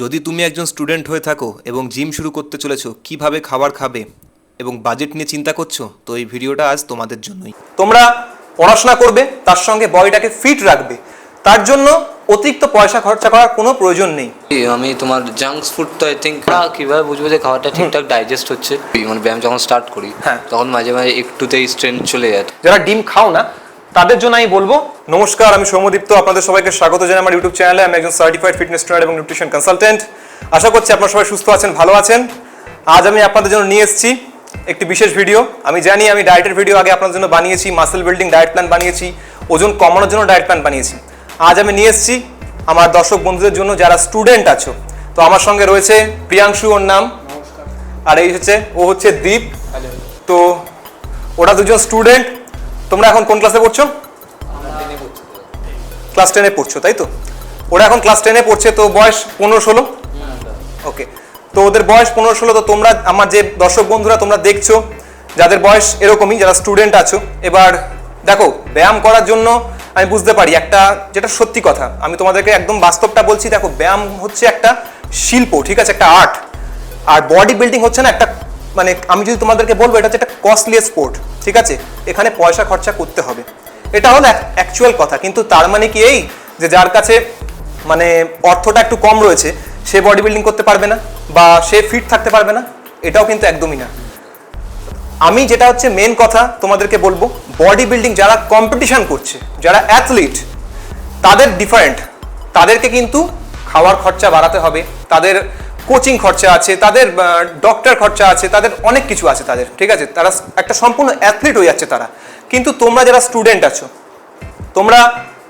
যদি তুমি একজন স্টুডেন্ট হয়ে থাকো এবং জিম শুরু করতে চলেছো কীভাবে খাবার খাবে এবং বাজেট নিয়ে চিন্তা করছ তো এই ভিডিওটা আজ তোমাদের জন্যই। তোমরা পড়াশোনা করবে তার সঙ্গে বডিটাকে ফিট রাখবে। তার জন্য অতিরিক্ত পয়সা খরচা করার কোনো প্রয়োজন নেই। আমি তোমার জাঙ্কস ফুড তো আই থিঙ্ক কীভাবে বুঝব যে খাবারটা ঠিকঠাক ডাইজেস্ট হচ্ছে? মানে ব্যায়াম যখন স্টার্ট করি হ্যাঁ। তখন মাঝে মাঝে একটুতেই স্ট্রেন্থ চলে যায়। যারা ডিম খাও না তাদের জন্য আমি বলব নমস্কার আমি সৌমদীপ্ত আপনাদের সবাইকে স্বাগত জানাই আমার ইউটিউব চ্যানেলে আমি একজন সার্টিফাইড ফিটনেস ট্রেনার এবং নিউট্রিশন কনসালটেন্ট আশা করছি আপনারা সবাই সুস্থ আছেন ভালো আছেন। আজ আমি আপনাদের জন্য নিয়ে এসেছি একটি বিশেষ ভিডিও আমি জানি আমি ডায়েটের ভিডিও আগে আপনাদের জন্য বানিয়েছি মাসেল বিল্ডিং ডায়েট প্ল্যান বানিয়েছি ওজন কমানোর জন্য ডায়েট প্ল্যান বানিয়েছি। আজ আমি নিয়ে এসেছি আমার দর্শক বন্ধুদের জন্য যারা স্টুডেন্ট আছো। তো আমার সঙ্গে রয়েছে প্রিয়াংশু ওর নাম। আর এই হচ্ছে ও হচ্ছে দীপ। তো ওরা দুজন স্টুডেন্ট তোমরা এখন কোন ক্লাসে পড়ছো? ক্লাস টেনে পড়ছো, তাই তো? ওরা এখন ক্লাস টেনে পড়ছে, তো বয়স পনেরো ষোলো? ওকে তো ওদের বয়স পনেরো ষোলো, তো তোমরা, আমার যে দর্শক বন্ধুরা তোমরা দেখছ, যাদের বয়স এরকমই, যারা স্টুডেন্ট আছো, এবার দেখো, ব্যায়াম করার জন্য আমি বুঝতে পারি একটা, যেটা সত্যি কথা, আমি তোমাদেরকে একদম বাস্তবটা বলছি, দেখো, ব্যায়াম হচ্ছে একটা শিল্প, ঠিক আছে, একটা আর্ট আর বডি বিল্ডিং হচ্ছে না, একটা মানে আমি যদি তোমাদেরকে বলব, এটা হচ্ছে একটা কস্টলি স্পোর্ট ঠিক আছে? এখানে পয়সা খরচা করতে হবে। এটা হলো অ্যাকচুয়াল কথা, কিন্তু তার মানে কি এই যে যার কাছে মানে অর্থটা একটু কম রয়েছে, সে বডি বিল্ডিং করতে পারবে না বা সে ফিট থাকতে পারবে না, এটাও কিন্তু একদমই না। আমি যেটা হচ্ছে মেন কথা তোমাদেরকে বলব বডি বিল্ডিং যারা কম্পিটিশন করছে, যারা অ্যাথলিট তাদের ডিফারেন্ট তাদেরকে কিন্তু খাওয়ার খরচা বাড়াতে হবে, তাদের কোচিং খরচা আছে, তাদের ডক্টর খরচা আছে, তাদের অনেক কিছু আছে তাদের, ঠিক আছে? তারা একটা সম্পূর্ণ অ্যাথলিট হয়ে যাচ্ছে তারা। কিন্তু তোমরা যারা স্টুডেন্ট আছো, তোমরা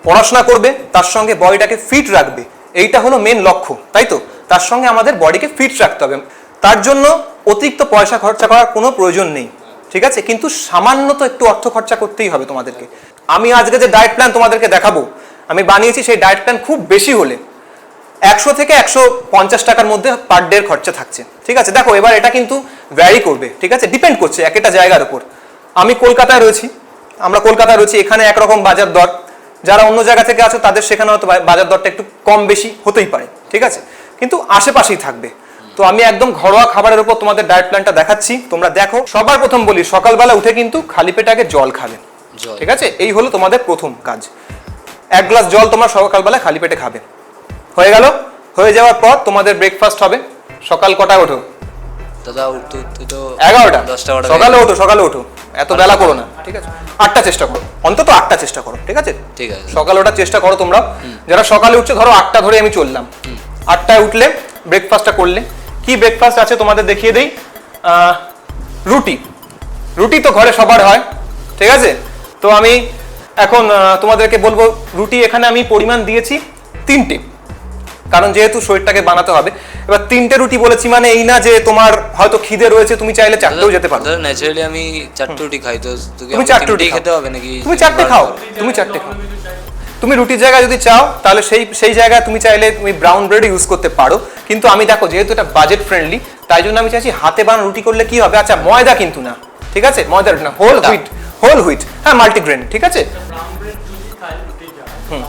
পড়াশোনা করবে, তার সঙ্গে বডিটাকে ফিট রাখবে। এইটা হলো মেন লক্ষ্য, তাই তো? তার সঙ্গে আমাদের বডিকে ফিট রাখতে হবে। তার জন্য অতিরিক্ত পয়সা খরচা করার কোনো প্রয়োজন নেই, ঠিক আছে? কিন্তু সামান্য তো একটু অর্থ খরচা করতেই হবে তোমাদেরকে। আমি আজকে যে ডায়েট প্ল্যান তোমাদেরকে দেখাবো, আমি বানিয়েছি সেই ডায়েট প্ল্যান খুব বেশি হলে। একশো থেকে একশো পঞ্চাশ টাকার মধ্যে পার ডের খরচা থাকছে। ঠিক আছে? দেখো এবার এটা কিন্তু ভ্যারি করবে। ঠিক আছে? ডিপেন্ড করছে এক একটা জায়গার উপর। আমি কলকাতায় রয়েছি। আমরা কলকাতায় রয়েছি। এখানে একরকম বাজার দর। যারা অন্য জায়গা থেকে আছো তাদের সেখানে হয়তো বাজার দরটা একটু কম বেশি হতেই পারে। ঠিক আছে? কিন্তু আশেপাশেই থাকবে। তো আমি একদম ঘরোয়া খাবারের উপর তোমাদের ডায়েট প্ল্যানটা দেখাচ্ছি। তোমরা দেখো সবার প্রথম বলি সকালবেলা উঠে কিন্তু খালি পেটে আগে জল খাবে। ঠিক আছে? এই হলো তোমাদের প্রথম কাজ। এক গ্লাস জল তোমরা সকালবেলা খালি পেটে খাবে। হয়ে গেল। হয়ে যাওয়ার পর তোমাদের ব্রেকফাস্ট হবে। সকাল কটায় ওঠো? দাদা উঠতে উঠতে তো এগারোটা। দশটা সকালে ওঠো সকালে ওঠো। এত বেলা করো না ঠিক আছে? আটটা চেষ্টা করো। অন্তত আটটা চেষ্টা করো ঠিক আছে? ঠিক আছে। সকালে ওঠার চেষ্টা করো তোমরা। যারা সকালে উঠছে ধরো আটটা ধরে আমি চললাম। আটটায় উঠলে ব্রেকফাস্টটা করলে। কি ব্রেকফাস্ট আছে তোমাদের দেখিয়ে দেই? রুটি। রুটি তো ঘরে সবার হয় ঠিক আছে? তো আমি এখন তোমাদেরকে বলব রুটি এখানে আমি পরিমাণ দিয়েছি তিনটে। কারণ যেহেতু শরীরটাকে বানাতে হবে। এবার তিনটে রুটি বলেছি মানে এই না যে তোমার হয়তো খিদে রয়েছে তুমি চাইলে চারটেও যেতে পারো। দাদা ন্যাচারালি আমি চারটে রুটি খাই তো তুমি চারটে রুটি খাও। খেতে হবে নাকি তুমি চারটে খাও তুমি চারটে খাও। তুমি রুটির জায়গায় যদি চাও তাহলে সেই সেই জায়গায় তুমি চাইলে তুমি ব্রাউন ব্রেড ইউজ করতে পারো। কিন্তু আমি দেখো যেহেতু এটা বাজেট ফ্রেন্ডলি তাই জন্য আমি চাইছি হাতে বানানো রুটি করলে কি হবে? আচ্ছা ময়দা কিন্তু না ঠিক আছে? ময়দা রুটি না হোল হুইট হোল হুইট হ্যাঁ মাল্টিগ্রেন ঠিক আছে? হুম।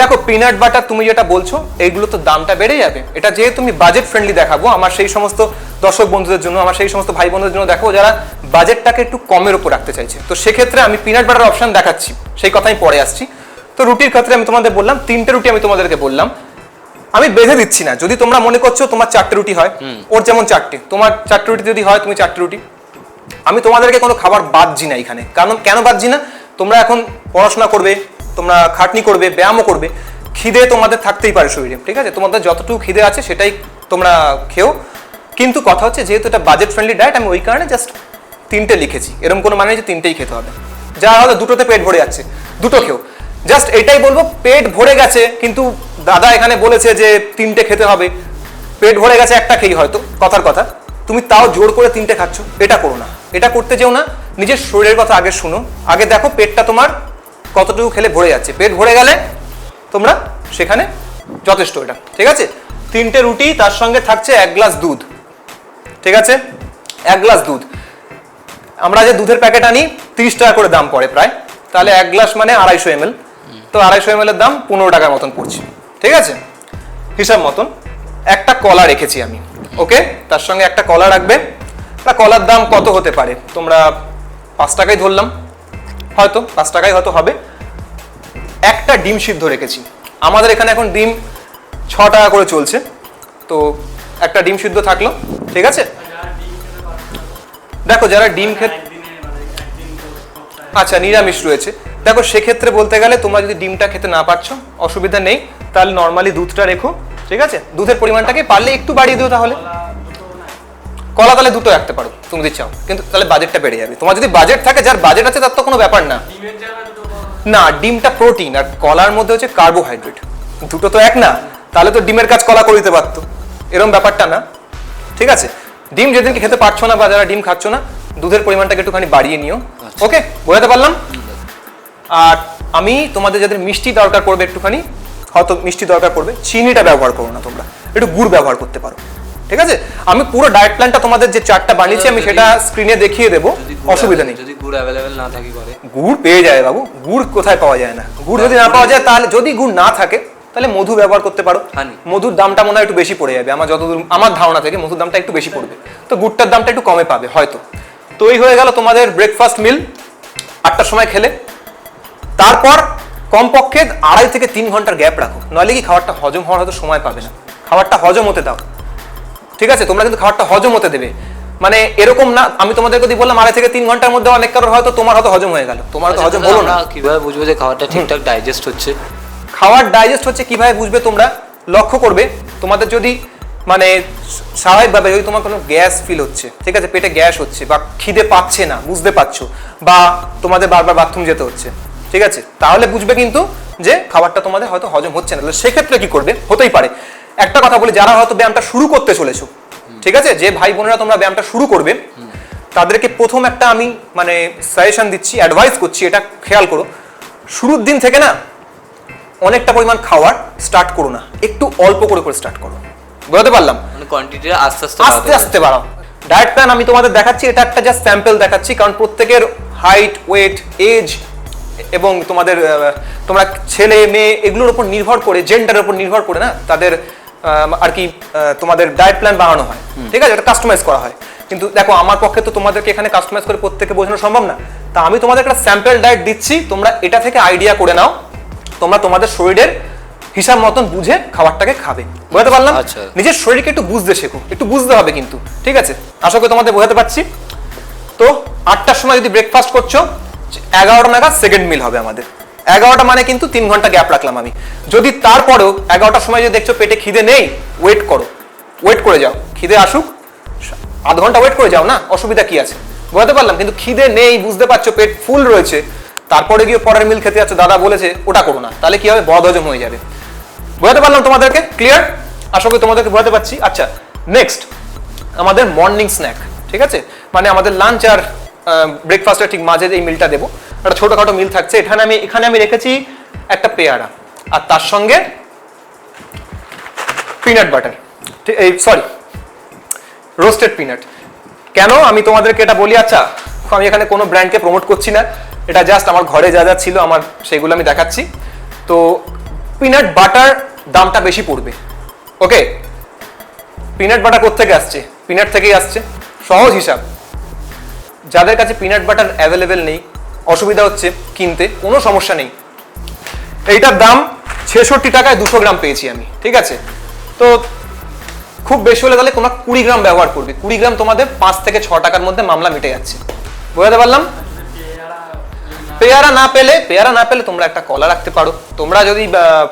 দেখো পিনাট বাটার তুমি যেটা বলছো এইগুলো তো দামটা বেড়ে যাবে। এটা যেহেতু তুমি বাজেট ফ্রেন্ডলি দেখাবো আমার সেই সমস্ত দর্শক বন্ধুদের জন্য আমার সেই সমস্ত ভাই বোনদের জন্য দেখো যারা বাজেটটাকে একটু কমের উপর রাখতে চাইছে। তো সেক্ষেত্রে আমি পিনাট বাটার অপশন দেখাচ্ছি সেই কথাই পরে আসছি। তো রুটির ক্ষেত্রে আমি তোমাদের বললাম তিনটে রুটি আমি তোমাদেরকে বললাম। আমি বেঁধে দিচ্ছি না যদি তোমরা মনে করছ তোমার চারটে রুটি হয় ওর যেমন চারটে তোমার চারটে রুটি যদি হয় তুমি চারটে রুটি। আমি তোমাদেরকে কোনো খাবার বাদছি না এখানে কারণ কেন বাদছি না? তোমরা এখন পড়াশোনা করবে তোমরা খাটনি করবে, ব্যায়ামও করবে, খিদে তোমাদের থাকতেই পারে শরীরে, ঠিক আছে? তোমাদের যতটুকু খিদে আছে সেটাই তোমরা খেও। কিন্তু কথা হচ্ছে, যেহেতু এটা বাজেট ফ্রেন্ডলি ডায়েট আমি ওই কারণে জাস্ট তিনটে লিখেছি। এরকম কোনো মানে যে তিনটেই খেতে হবে। যা হয়তো দুটোতে পেট ভরে যাচ্ছে, দুটো খেও। জাস্ট এটাই বলব, পেট ভরে গেছে, কিন্তু দাদা এখানে বলেছে যে তিনটে খেতে হবে। পেট ভরে গেছে, একটা খেয়ে হয়তো, কথার কথা। তুমি তাও জোর করে তিনটে খাচ্ছ, এটা করো না। এটা করতে যেও না, নিজের শরীরের কথা আগে শুনো। আগে দেখো, পেটটা তোমার কতটুকু খেলে ভরে যাচ্ছে? পেট ভরে গেলে তোমরা সেখানে যথেষ্ট এটা। ঠিক আছে? তিনটে রুটি, তার সঙ্গে থাকছে এক গ্লাস দুধ। ঠিক আছে? এক গ্লাস দুধ। আমরা যে দুধের প্যাকেট আনি, তিরিশ টাকা করে দাম পড়ে প্রায়। তাহলে এক গ্লাস মানে আড়াইশো এম তো আড়াইশো এম এর দাম পনেরো টাকার মতন পড়ছে। ঠিক আছে? হিসাব মতন একটা কলা রেখেছি আমি। ওকে? তার সঙ্গে একটা কলা রাখবে। কলার দাম কত হতে পারে? তোমরা পাঁচ টাকাই ধরলাম। হয়তো, পাঁচ টাকাই হয়তো হবে। একটা ডিম সিদ্ধ রেখেছি। আমাদের এখানে এখন ডিম ছ টাকা করে চলছে। তো একটা ডিম সিদ্ধ থাকল, ঠিক আছে? দেখো, যারা ডিম খেতে আচ্ছা নিরামিষ রয়েছে। দেখো, সেক্ষেত্রে বলতে গেলে তোমরা যদি ডিমটা খেতে না পারছ, অসুবিধা নেই। তাহলে নর্মালি দুধটা রেখো, ঠিক আছে? দুধের পরিমাণটাকে পারলে একটু বাড়িয়ে দিও তাহলে। কলা তাহলে দুটো রাখতে পারো তুমি যদি চাও। কিন্তু তাহলে বাজেটটা বেড়ে যাবে। তোমার যদি বাজেট থাকে যার বাজেট আছে তার তো কোনো ব্যাপার না। না ডিমটা প্রোটিন আর কলার মধ্যে হচ্ছে কার্বোহাইড্রেট দুটো তো এক না তাহলে তো ডিমের কাজ কলা করে দিতে পারতো। এরকম ব্যাপারটা না। ঠিক আছে? ডিম যেদিনকে খেতে পারছ না বা যারা ডিম খাচ্ছ না দুধের পরিমাণটাকে একটুখানি বাড়িয়ে নিও। ওকে? বোঝাতে পারলাম? আর আমি তোমাদের যাদের মিষ্টি দরকার পড়বে একটুখানি হয়তো মিষ্টি দরকার পড়বে চিনিটা ব্যবহার করো না তোমরা। একটু গুড় ব্যবহার করতে পারো। ঠিক আছে? আমি পুরো ডায়েট প্ল্যানটা তোমাদের যে চারটা বানিয়েছি আমি সেটা স্ক্রিনে দেখিয়ে দেবো অসুবিধা নেই। যদি গুড় অ্যাভেলেবেল না থাকে করে গুড় পেয়ে যায় বাবু। গুড় কোথায় পাওয়া যায় না। গুড় যদি না পাওয়া যায় তাহলে যদি গুড় না থাকে তাহলে মধু ব্যবহার করতে পারো। মধুর দামটা মনে হয় একটু বেশি পড়ে যাবে। আমার যতদূর আমার ধারণা থেকে মধুর দামটা একটু বেশি পড়বে। তো গুড়টার দামটা একটু কমে পাবে হয়তো। তো এই হয়ে গেল তোমাদের ব্রেকফাস্ট মিল আটটার সময় খেলে। তারপর কমপক্ষে আড়াই থেকে তিন ঘণ্টার গ্যাপ রাখো। নইলে কি খাবারটা হজম হওয়ার হয়তো সময় পাবে না। খাবারটা হজম হতে দাও। ঠিক আছে? তোমরা কিন্তু খাবারটা হজম হতে দেবে। মানে এরকম না আমি তোমাদেরকে যদি বললাম আড়াই থেকে তিন ঘণ্টার মধ্যে অনেক কারোর হয়তো তোমার হয়তো হজম হয়ে গেল। তোমার হয়তো হজম হলো না। কীভাবে বুঝব যে খাবারটা ঠিকঠাক ডাইজেস্ট হচ্ছে? খাবার ডাইজেস্ট হচ্ছে কীভাবে বুঝবে তোমরা? লক্ষ্য করবে। তোমাদের যদি মানে স্বাভাবিকভাবে যদি তোমার কোনো গ্যাস ফিল হচ্ছে ঠিক আছে? পেটে গ্যাস হচ্ছে বা খিদে পাচ্ছে না বুঝতে পারছ? বা তোমাদের বারবার বাথরুম যেতে হচ্ছে ঠিক আছে? তাহলে বুঝবে কিন্তু যে খাবারটা তোমাদের হয়তো হজম হচ্ছে না। তাহলে সেক্ষেত্রে কি করবে? হতেই পারে। একটা কথা বলি যারা হয়তো ব্যায়ামটা শুরু করতে চলেছো ঠিক আছে? যে ভাই বোনেরা তোমরা ব্যায়ামটা শুরু করবে তাদেরকে প্রথম একটা আমি মানে সাজেশন দিচ্ছি অ্যাডভাইস করছি এটা খেয়াল করো। শুরুর দিন থেকে না অনেকটা পরিমাণ খাওয়ার স্টার্ট করো না একটু অল্প করে করে স্টার্ট করো। বুঝতে পারলাম? মানে কোয়ান্টিটিটা আস্তে আস্তে আস্তে আস্তে বাড়াও। ডায়েট প্ল্যান আমি তোমাদের দেখাচ্ছি এটা একটা জাস্ট স্যাম্পল দেখাচ্ছি কারণ প্রত্যেকের হাইট ওয়েট এজ এবং তোমাদের তোমরা ছেলে মেয়ে এগুলোর উপর নির্ভর করে জেন্ডারের উপর নির্ভর করে না তাদের আর কি তোমাদের ডায়েট প্ল্যান বানানো হয়। ঠিক আছে? এটা কাস্টমাইজ করা হয়। কিন্তু দেখো আমার পক্ষে তো তোমাদেরকে এখানে কাস্টমাইজ করে প্রত্যেককে বোঝানো সম্ভব না। তা আমি তোমাদের একটা স্যাম্পল ডায়েট দিচ্ছি। তোমরা এটা থেকে আইডিয়া করে নাও। তোমরা তোমাদের শরীরের হিসাব মতন বুঝে খাবারটাকে খাবে। বুঝতে পারলাম? আচ্ছা। নিজের শরীরকে একটু বুঝতে শেখো। একটু বুঝতে হবে কিন্তু। ঠিক আছে? আশা করি তোমাদের বোঝাতে পারছি। তো আটটার সময় যদি ব্রেকফাস্ট করছ এগারোটা নাগাদ সেকেন্ড মিল হবে আমাদের। এগারোটা মানে কিন্তু তিন ঘণ্টা গ্যাপ রাখলাম আমি। যদি তারপরেও এগারোটার সময় যদি দেখছ পেটে খিদে নেই ওয়েট করো। ওয়েট করে যাও। খিদে আসুক, আধ ঘণ্টা ওয়েট করে যাও না? অসুবিধা কি আছে? বুঝতে পারলাম, কিন্তু খিদে নেই, বুঝতে পারছ, পেট ফুল রয়েছে। তারপরে গিয়ে পরের মিল খেতে যাচ্ছ, দাদা বলেছে, ওটা করো না। তাহলে কি হবে? বদ হজম হয়ে যাবে। বোঝাতে পারলাম তোমাদেরকে? ক্লিয়ার আশা করি তোমাদেরকে বোঝাতে পারছি। আচ্ছা নেক্সট আমাদের মর্নিং স্ন্যাক ঠিক আছে? মানে আমাদের লাঞ্চ আর ব্রেকফাস্টের ঠিক মাঝে এই মিলটা দেবো। একটা ছোটোখাটো মিল থাকছে। এখানে আমি এখানে আমি রেখেছি একটা পেয়ারা। আর তার সঙ্গে পিনাট বাটার এই সরি রোস্টেড পিনাট কেন? আমি তোমাদেরকে এটা বলি আচ্ছা আমি এখানে কোনো ব্র্যান্ডকে প্রমোট করছি না। এটা জাস্ট আমার ঘরে যা যা ছিল, আমার সেগুলো আমি দেখাচ্ছি। তো পিনাট বাটার দামটা বেশি পড়বে। ওকে? পিনাট বাটার কোথেকে আসছে? পিনাট থেকেই আসছে। সহজ হিসাব। যাদের কাছে পিনাট বাটার অ্যাভেলেবেল নেই অসুবিধা হচ্ছে কিনতে, কোনো সমস্যা নেই। এইটার দাম ছেষট্টি টাকায় দুশো গ্রাম পেয়েছি আমি, ঠিক আছে? তো খুব বেশি হলে তাহলে তোমরা কুড়ি গ্রাম ব্যবহার করবে। কুড়ি গ্রাম তোমাদের পাঁচ থেকে ছ টাকার মধ্যে মামলা মিটে যাচ্ছে। বোঝাতে পারলাম? পেয়ারা না পেলে, পেয়ারা না পেলে তোমরা একটা কলা রাখতে পারো। তোমরা যদি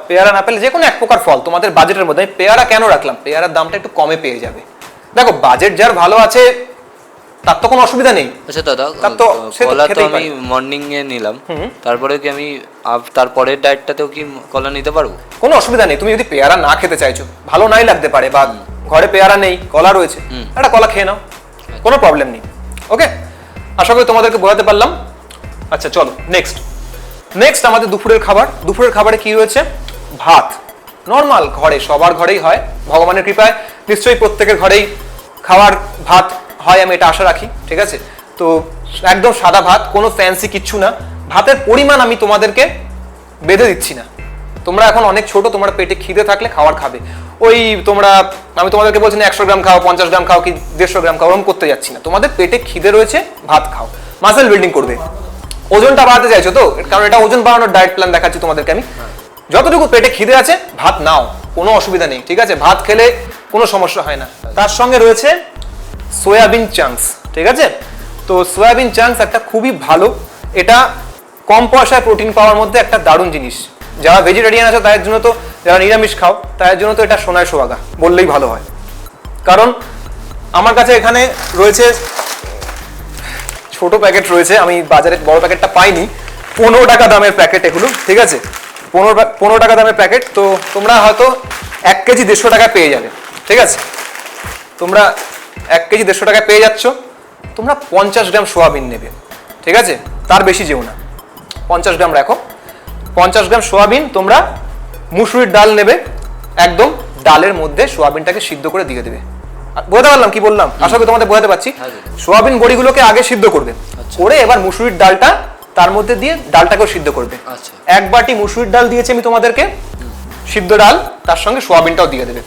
পেয়ারা না পেলে যে কোনো এক প্রকার ফল, তোমাদের বাজেটের মধ্যে। আমি পেয়ারা কেন রাখলাম? পেয়ারার দামটা একটু কমে পেয়ে যাবে। দেখো বাজেট যার ভালো আছে তার তো কোনো অসুবিধা নেই। আচ্ছা দাদা তার তো- কলা তো আমি মর্নিং এ নিলাম। তারপরে কি আমি তারপরের ডায়েটটাতেও কি কলা নিতে পারব? কোনো অসুবিধা নেই। তুমি যদি পেয়ারা না খেতে চাইছো ভালো নাই লাগতে পারে বা ঘরে পেয়ারা নেই কলা রয়েছে একটা কলা খেয়ে নাও। কোনো প্রবলেম নেই। ওকে আশা করি তোমাদেরকে বোঝাতে পারলাম। আচ্ছা চলো নেক্সট নেক্সট আমাদের দুপুরের খাবার। দুপুরের খাবারে কি রয়েছে? ভাত। নর্মাল ঘরে সবার ঘরেই হয়। ভগবানের কৃপায় নিশ্চয়ই প্রত্যেকের ঘরেই খাওয়ার ভাত হয়, আমি এটা আশা রাখি, ঠিক আছে? তো একদম সাদা ভাত, কোনো ফ্যান্সি কিচ্ছু না। ভাতের পরিমাণ আমি তোমাদেরকে বেঁধে দিচ্ছি না। তোমরা এখন অনেক ছোট, তোমরা পেটে খিদে থাকলে খাবার খাবে। ওই তোমরা, আমি তোমাদেরকে বলছি না একশো গ্রাম খাও, পঞ্চাশ গ্রাম খাও, কি দেড়শো গ্রাম খাও ওরকম করতে যাচ্ছি না। তোমাদের পেটে খিদে রয়েছে, ভাত খাও। মাসেল বিল্ডিং করবে। ওজনটা বাড়াতে চাইছো তো? কারণ এটা ওজন বাড়ানোর ডায়েট প্ল্যান দেখাচ্ছি তোমাদেরকে আমি। যতটুকু পেটে খিদে আছে, ভাত নাও। কোনো অসুবিধা নেই, ঠিক আছে? ভাত খেলে কোনো সমস্যা হয় না। তার সঙ্গে রয়েছে সয়াবিন চাংস ঠিক আছে? তো সয়াবিন চাংস একটা খুবই ভালো। এটা কম পয়সায় প্রোটিন পাওয়ার মধ্যে একটা দারুণ জিনিস। যারা ভেজিটেরিয়ান আছে, তাদের জন্য তো যারা নিরামিষ খাও, তাদের জন্য তো এটা সোনায় সোহাগা বললেই ভালো হয়। কারণ আমার কাছে এখানে রয়েছে ছোট প্যাকেট রয়েছে, আমি বাজারে বড় প্যাকেটটা পাইনি। পনেরো টাকা দামের প্যাকেট এগুলো, ঠিক আছে? পনেরো পনেরো টাকা দামের প্যাকেট, তো তোমরা হয়তো এক কেজি দেড়শো টাকা পেয়ে যাবে, ঠিক আছে? তোমরা এক কেজি দেড়শো টাকা পেয়ে যাচ্ছ। তোমরা পঞ্চাশ গ্রাম সোয়াবিন নেবে। ঠিক আছে? তার বেশি যেও না। পঞ্চাশ গ্রাম রাখো। পঞ্চাশ গ্রাম সোয়াবিন তোমরা মুসুরির ডাল নেবে। একদম ডালের মধ্যে সোয়াবিনটাকে সিদ্ধ করে দিয়ে দেবে। বোঝাতে পারলাম কি বললাম? আশা করি তোমাদের বোঝাতে পারছি। হ্যাঁ, সোয়াবিন বড়িগুলোকে আগে সিদ্ধ করবে। করে এবার মুসুরির ডালটা তার মধ্যে দিয়ে ডালটাকেও সিদ্ধ করবে। আচ্ছা। এক বাটি মুসুরির ডাল দিয়েছি আমি তোমাদেরকে। সিদ্ধ ডাল তার সঙ্গে সোয়াবিনটাও দিয়ে দেবে।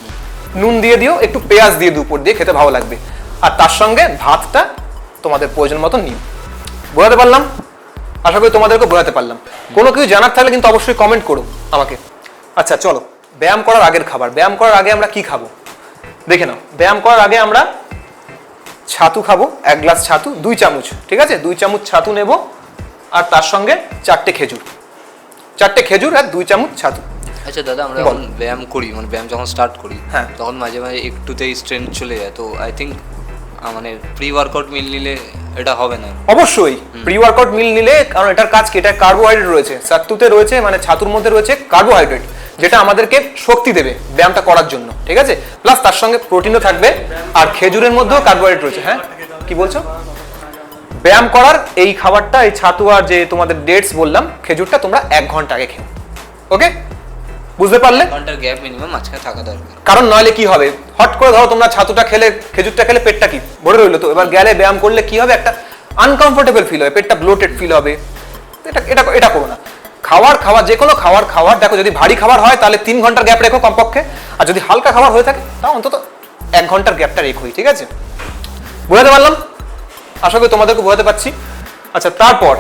নুন দিয়ে দিও একটু পেঁয়াজ দিয়ে দুপুর দিয়ে খেতে ভালো লাগবে। আর তার সঙ্গে ভাতটা তোমাদের প্রয়োজন মতো নিও। বোঝাতে পারলাম? আশা করি তোমাদেরকে বোঝাতে পারলাম। কোনো কিছু জানার থাকলে কিন্তু অবশ্যই কমেন্ট করো আমাকে। আচ্ছা চলো। ব্যায়াম করার আগের খাবার। ব্যায়াম করার আগে আমরা কি খাব? দেখে নাও। ব্যায়াম করার আগে আমরা ছাতু খাব এক গ্লাস ছাতু দুই চামচ ঠিক আছে? দুই চামচ ছাতু নেব আর তার সঙ্গে চারটে খেজুর। চারটে খেজুর আর দুই চামচ ছাতু। আচ্ছা দাদা আমরা। যখন ব্যায়াম করি মানে ব্যায়াম যখন স্টার্ট করি হ্যাঁ। তখন মাঝে মাঝে একটুতেই স্ট্রেন্থ চলে যায়। তো আই থিঙ্ক মানে প্রি ওয়ার্কআউট মিল নিলে এটা হবে না। অবশ্যই প্রি ওয়ার্কআউট মিল নিলে কারণ এটার কাজ কি? এটা কার্বোহাইড্রেট রয়েছে ছাতুতে রয়েছে মানে ছাতুর মধ্যে রয়েছে কার্বোহাইড্রেট যেটা আমাদেরকে শক্তি দেবে ব্যায়ামটা করার জন্য ঠিক আছে? প্লাস তার সঙ্গে প্রোটিনও থাকবে আর খেজুরের মধ্যেও কার্বোহাইড্রেট রয়েছে হ্যাঁ? কি বলছো? ব্যায়াম করার এই খাবারটা এই ছাতু আর যে তোমাদের ডেটস বললাম খেজুরটা তোমরা এক ঘণ্টা আগে খেও ওকে বুঝতে পারলে? ঘণ্টার গ্যাপ মিনিমাম মাঝখানে থাকা দরকার। কারণ নইলে কি হবে? হট করে ধরো তোমরা ছাতুটা খেলে খেজুরটা খেলে পেটটা কি? ভরে রইল তো। এবার গেলে ব্যায়াম করলে কি হবে? একটা আনকমফোর্টেবল ফিল হবে পেটটা ব্লোটেড ফিল হবে। এটা এটা এটা করো না। খাওয়ার খাবার যে কোনো খাওয়ার খাবার দেখো যদি ভারী খাবার হয় তাহলে তিন ঘণ্টার গ্যাপ রেখো কমপক্ষে। আর যদি হালকা খাবার হয়ে থাকে তাও অন্তত এক ঘণ্টার গ্যাপটা রেখোই ঠিক আছে? বোঝাতে পারলাম? আশা করি তোমাদেরকে বোঝাতে পারছি। আচ্ছা তারপর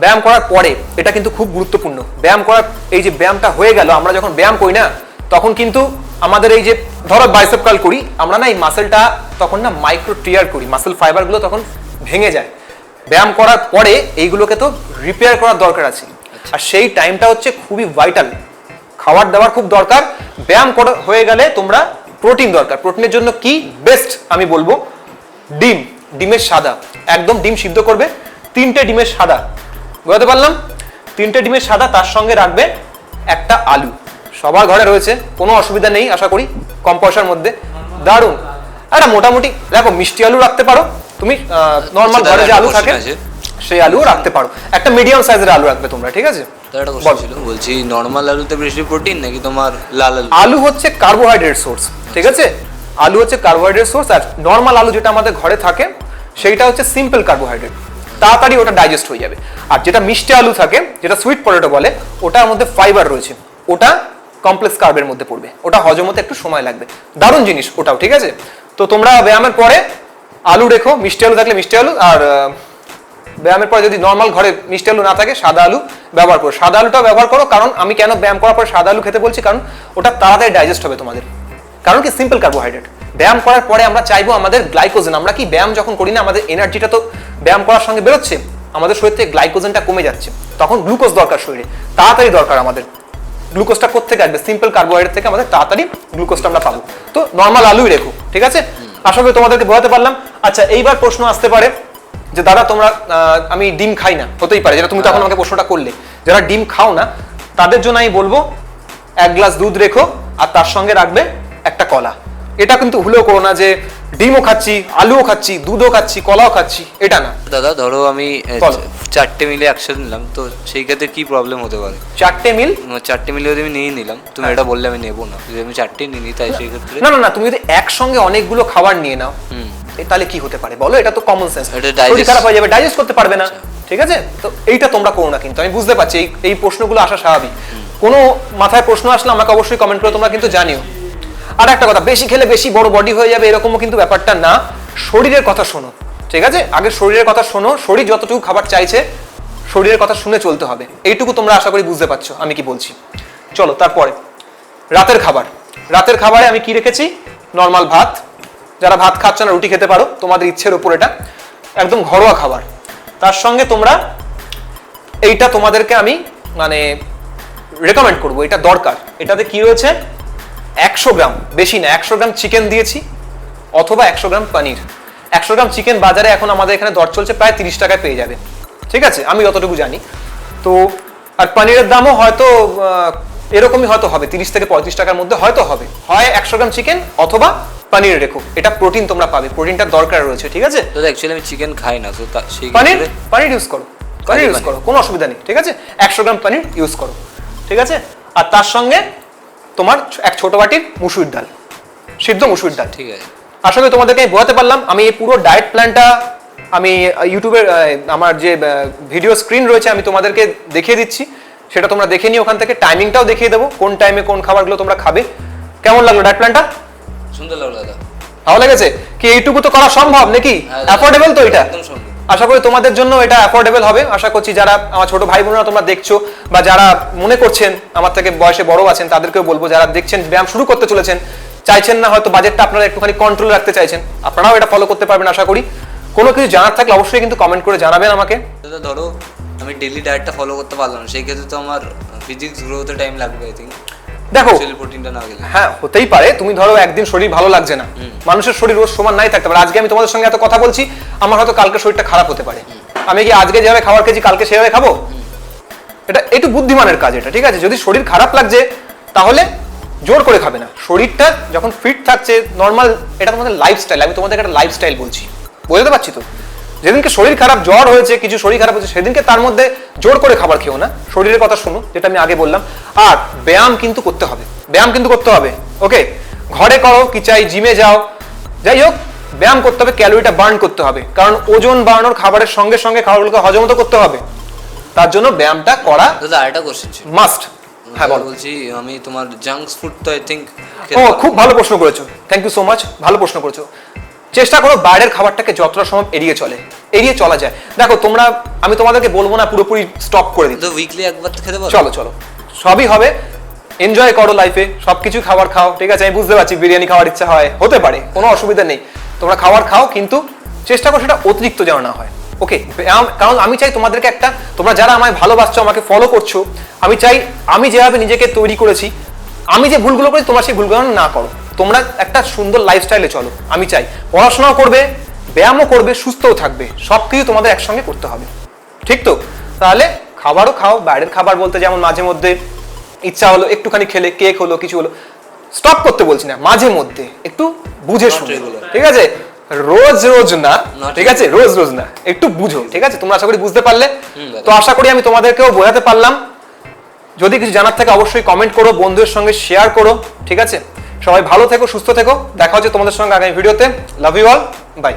ব্যায়াম করার পরে এটা কিন্তু খুব গুরুত্বপূর্ণ। ব্যায়াম করার এই যে ব্যায়ামটা হয়ে গেল আমরা যখন ব্যায়াম করি না তখন কিন্তু আমাদের এই যে ধরো বাইসেপ কাল করি আমরা না এই মাসেলটা তখন না মাইক্রো টিয়ার করি মাসেল ফাইবারগুলো তখন ভেঙে যায়। ব্যায়াম করার পরে এইগুলোকে তো রিপেয়ার করার দরকার আছে। আর সেই টাইমটা হচ্ছে খুবই ভাইটাল খাবার দাবার খুব দরকার। ব্যায়াম করা হয়ে গেলে তোমরা প্রোটিন দরকার। প্রোটিনের জন্য কি বেস্ট আমি বলব? ডিম। ডিমের সাদা। একদম ডিম সিদ্ধ করবে। তিনটে ডিমের সাদা। বুঝতে পারলাম? তিনটে ডিমের সাদা তার সঙ্গে রাখবে একটা আলু। সবার ঘরে রয়েছে কোনো অসুবিধা নেই আশা করি কম পয়সার মধ্যে। দারুণ। একটা মোটামুটি দেখো মিষ্টি আলু রাখতে পারো। তুমি নর্মাল আচ্ছা, ঘরে যে আলু থাকে সেই আলুও রাখতে পারো। একটা মিডিয়াম সাইজের আলু রাখবে তোমরা ঠিক আছে? বলছি নর্মাল আলুতে বেশি প্রোটিন নাকি তোমার লাল আলু? আলু হচ্ছে কার্বোহাইড্রেট সোর্স ঠিক আছে? আলু হচ্ছে কার্বোহাইড্রেট সোর্স আর নর্মাল আলু যেটা আমাদের ঘরে থাকে সেইটা হচ্ছে সিম্পল কার্বোহাইড্রেট তাড়াতাড়ি ওটা ডাইজেস্ট হয়ে যাবে। আর যেটা মিষ্টি আলু থাকে, যেটা সুইট পটেটো বলে, ওটার মধ্যে ফাইবার রয়েছে। ওটা কমপ্লেক্স কার্বের মধ্যে পড়বে। ওটা হজম হতে একটু সময় লাগবে। দারুণ জিনিস ওটাও, ঠিক আছে? তো তোমরা ব্যায়ামের পরে আলু রেখো, মিষ্টি আলু থাকলে মিষ্টি আলু, আর ব্যায়ামের পরে যদি নর্মাল ঘরে মিষ্টি আলু না থাকে, সাদা আলু ব্যবহার করো। সাদা আলুটাও ব্যবহার করো, কারণ আমি কেন ব্যায়াম করার পর সাদা আলু খেতে বলছি? কারণ ওটা তাড়াতাড়ি ডাইজেস্ট হবে তোমাদের। কারণ কি? সিম্পল কার্বোহাইড্রেট ব্যায়াম করার পরে আমরা চাইব আমাদের গ্লাইকোজেন আমরা কি ব্যায়াম যখন করি না, আমাদের এনার্জিটা তো ব্যায়াম করার সঙ্গে বেরোচ্ছে, আমাদের শরীর থেকে গ্লাইকোজেনটা কমে যাচ্ছে। তখন গ্লুকোজ দরকার শরীরে। তাড়াতাড়ি দরকার আমাদের। গ্লুকোজটা কোথেকে আসবে? সিম্পল কার্বোহাইড্রেট থেকে আমাদের তাড়াতাড়ি গ্লুকোজটা আমরা পাবো। তো নর্মাল আলুই রেখো, ঠিক আছে? আশা করি তোমাদেরকে বোঝাতে পারলাম। আচ্ছা এইবার প্রশ্ন আসতে পারে যে, দাদা, তোমরা আমি ডিম খাই না। হতেই পারে, যেটা তুমি তখন আমাকে প্রশ্নটা করলে। যারা ডিম খাও না, তাদের জন্য আমি বলব, এক গ্লাস দুধ রেখো, আর তার সঙ্গে রাখবে একটা কলা। এটা কিন্তু ভুলেও করো না যে ডিমও খাচ্ছি আলুও খাচ্ছি দুধও খাচ্ছি কলাও খাচ্ছি এটা না। দাদা ধরো আমি চারটে মিলে একসাথে নিলাম তো সেই ক্ষেত্রে কি প্রবলেম হতে পারে? চারটে মিল? চারটে মিলে যদি আমি নিয়ে নিলাম তুমি হ্যাঁ। এটা বললে আমি নেব না। যদি আমি চারটে নিয়ে নিই তাই সেই ক্ষেত্রে? না না না তুমি যদি একসঙ্গে অনেকগুলো খাবার নিয়ে নাও তাহলে কি হতে পারে? বলো এটা তো কমন সেন্স শরীর খারাপ হয়ে যাবে ডাইজেস্ট করতে পারবে না। ঠিক আছে? তো এইটা তোমরা করো না কিন্তু আমি বুঝতে পারছি এই এই প্রশ্নগুলো আসা স্বাভাবিক। কোনো মাথায় প্রশ্ন আসলে আমাকে অবশ্যই কমেন্ট করে তোমরা কিন্তু জানিও। আর একটা কথা, বেশি খেলে বেশি বড় বডি হয়ে যাবে, এরকমও কিন্তু ব্যাপারটা না। শরীরের কথা শোনো, ঠিক আছে? আগে শরীরের কথা শোনো, শরীর যতটুকু খাবার চাইছে, শরীরের কথা শুনে চলতে হবে। এইটুকু তোমরা আশা করি বুঝতে পারছ, আমি কি বলছি। চলো, তারপরে, রাতের খাবার। রাতের খাবারে আমি কি রেখেছি? নর্মাল ভাত। যারা ভাত খাচ্ছ না, রুটি খেতে পারো, তোমাদের ইচ্ছের ওপর এটা। একদম ঘরোয়া খাবার। তার সঙ্গে তোমরা এইটা তোমাদেরকে আমি মানে রেকমেন্ড করব, এটা দরকার। এটাতে কি রয়েছে? একশো গ্রাম বেশি না একশো গ্রাম চিকেন দিয়েছি অথবা একশো গ্রাম পনির একশো গ্রাম চিকেন বাজারে এখন আমাদের এখানে দর চলছে প্রায় তিরিশ টাকায় পেয়ে যাবে। ঠিক আছে? আমি যতটুকু জানি। তো আর পনিরের দামও হয়তো এরকমই হয়তো হবে তিরিশ থেকে পঁয়ত্রিশ টাকার মধ্যে হয়তো হবে। হয় একশো গ্রাম চিকেন অথবা পনির রেখো। এটা প্রোটিন তোমরা পাবে প্রোটিনটার দরকার রয়েছে ঠিক আছে? দাদা অ্যাকচুয়ালি আমি চিকেন খাই না তো পনির পনির ইউজ করো। পনির ইউজ করো কোনো অসুবিধা নেই ঠিক আছে? একশো গ্রাম পনির ইউজ করো ঠিক আছে? আর তার সঙ্গে তোমার এক ছোট বাটির মুসুর ডাল সিদ্ধ মুসুর ডাল। ঠিক আছে। আশা করি তোমাদেরকে আমি বোঝাতে পারলাম। আমি এই পুরো ডায়েট প্ল্যানটা আমি ইউটিউবের আমার যে ভিডিও স্ক্রিন রয়েছে আমি তোমাদেরকে দেখিয়ে দিচ্ছি। সেটা তোমরা দেখে নিও ওখান থেকে। টাইমিংটাও দেখিয়ে দেবো। কোন টাইমে কোন খাবারগুলো তোমরা খাবে। কেমন লাগল ডায়েট প্ল্যানটা সুন্দর লাগল দাদা। ভালো লেগেছে? কি এইটুকু তো করা সম্ভব নাকি? অ্যাফোর্ডেবল তো এটা। আশা করি তোমাদের জন্য এটা অ্যাফোর্ডেবল হবে। আশা করছি যারা আমার ছোট ভাই বোনেরা তোমরা দেখছ বা যারা মনে করছেন আমার থেকে বয়সে বড় আছেন, তাদেরকেও বলব, যারা দেখছেন ব্যায়াম শুরু করতে চলেছেন, চাইছেন না হয়তো বাজেটটা আপনারা একটুখানি কন্ট্রোল রাখতে চাইছেন, আপনারাও এটা ফলো করতে পারবেন আশা করি। কোনো কিছু জানার থাকলে অবশ্যই কিন্তু কমেন্ট করে জানাবেন আমাকে। ধরো, আমি ডেলি ডায়েটটা ফলো করতে পারলাম, সেই ক্ষেত্রে তো আমার ফিজিক্স গ্রোতে টাইম লাগবে আই থিঙ্ক দেখো হ্যাঁ হতেই পারে। তুমি ধরো একদিন শরীর ভালো লাগছে না। মানুষের শরীর রোজ সমান নাই থাকতে পারে। আজকে আমি তোমাদের সঙ্গে এত কথা বলছি আমার হয়তো কালকে শরীরটা খারাপ হতে পারে। আমি কি আজকে যেভাবে খাবার খেয়েছি কালকে সেভাবে খাব? এটা একটু বুদ্ধিমানের কাজ এটা ঠিক আছে? যদি শরীর খারাপ লাগছে তাহলে জোর করে খাবে না। শরীরটা যখন ফিট থাকছে নর্মাল এটা তোমাদের লাইফস্টাইল আমি তোমাদের একটা লাইফস্টাইল বলছি। বুঝতে পারছি তো? যেদিনকে শরীর খারাপ জ্বর হয়েছে কিছু শরীর খারাপ হয়েছে সেদিনকে তার মধ্যে জোর করে খাবার খেও না। শরীরের কথা শুনো যেটা আমি আগে বললাম। আর ব্যায়াম কিন্তু করতে হবে। ব্যায়াম কিন্তু করতে হবে। ওকে? ঘরে করো কি চাই জিমে যাও। যাই হোক ব্যায়াম করতে হবে ক্যালোরিটা বার্ন করতে হবে। কারণ ওজন বাড়ানোর খাবারের সঙ্গে সঙ্গে খাবারগুলোকে হজম তো করতে হবে। তার জন্য ব্যায়ামটা করা দাদা আরেকটা কোশ্চেন মাস্ট হ্যাঁ বলছি আমি তোমার জাঙ্কস ফুড তো আই থিঙ্ক ও খুব ভালো প্রশ্ন করেছ। থ্যাংক ইউ সো মাচ ভালো প্রশ্ন করেছ। চেষ্টা করো বাইরের খাবারটাকে যতটা সম্ভব এড়িয়ে চলে এড়িয়ে চলা যায়। দেখো তোমরা আমি তোমাদেরকে বলব না পুরোপুরি স্টপ করে দিতে। তো উইকলি একবার তো খেতে পারো। চলো চলো। সবই হবে। এনজয় করো লাইফে সবকিছু খাবার খাও ঠিক আছে? আমি বুঝতে পারছি বিরিয়ানি খাওয়ার ইচ্ছা হয় হতে পারে কোনো অসুবিধা নেই। তোমরা খাবার খাও কিন্তু চেষ্টা করো সেটা অতিরিক্ত যেন না হয়। ওকে কারণ আমি চাই তোমাদেরকে একটা তোমরা যারা আমায় ভালোবাসছো আমাকে ফলো করছ আমি চাই আমি যেভাবে নিজেকে তৈরি করেছি আমি যে ভুলগুলো করি তোমরা সেই ভুলগুলো না করো। তোমরা একটা সুন্দর লাইফস্টাইলে চলো আমি চাই। পড়াশোনাও করবে ব্যায়ামও করবে সুস্থও থাকবে। সব কিছু তোমাদের একসঙ্গে করতে হবে। ঠিক তো? তাহলে খাবারও খাও বাইরের খাবার বলতে যেমন মাঝে মধ্যে ইচ্ছা হলো একটুখানি খেলে কেক হলো কিছু হলো। স্টপ করতে বলছি না মাঝে মধ্যে একটু বুঝে শুনে। ঠিক আছে? রোজ রোজ না ঠিক আছে? রোজ রোজ না একটু বুঝো ঠিক আছে? তোমরা আশা করি বুঝতে পারলে। তো আশা করি আমি তোমাদেরকেও বোঝাতে পারলাম। যদি কিছু জানার থাকে অবশ্যই কমেন্ট করো বন্ধুদের সঙ্গে শেয়ার করো ঠিক আছে? সবাই ভালো থেকো, সুস্থ থেকো। দেখা হচ্ছে তোমাদের সঙ্গে আগামী ভিডিওতে। Love you all by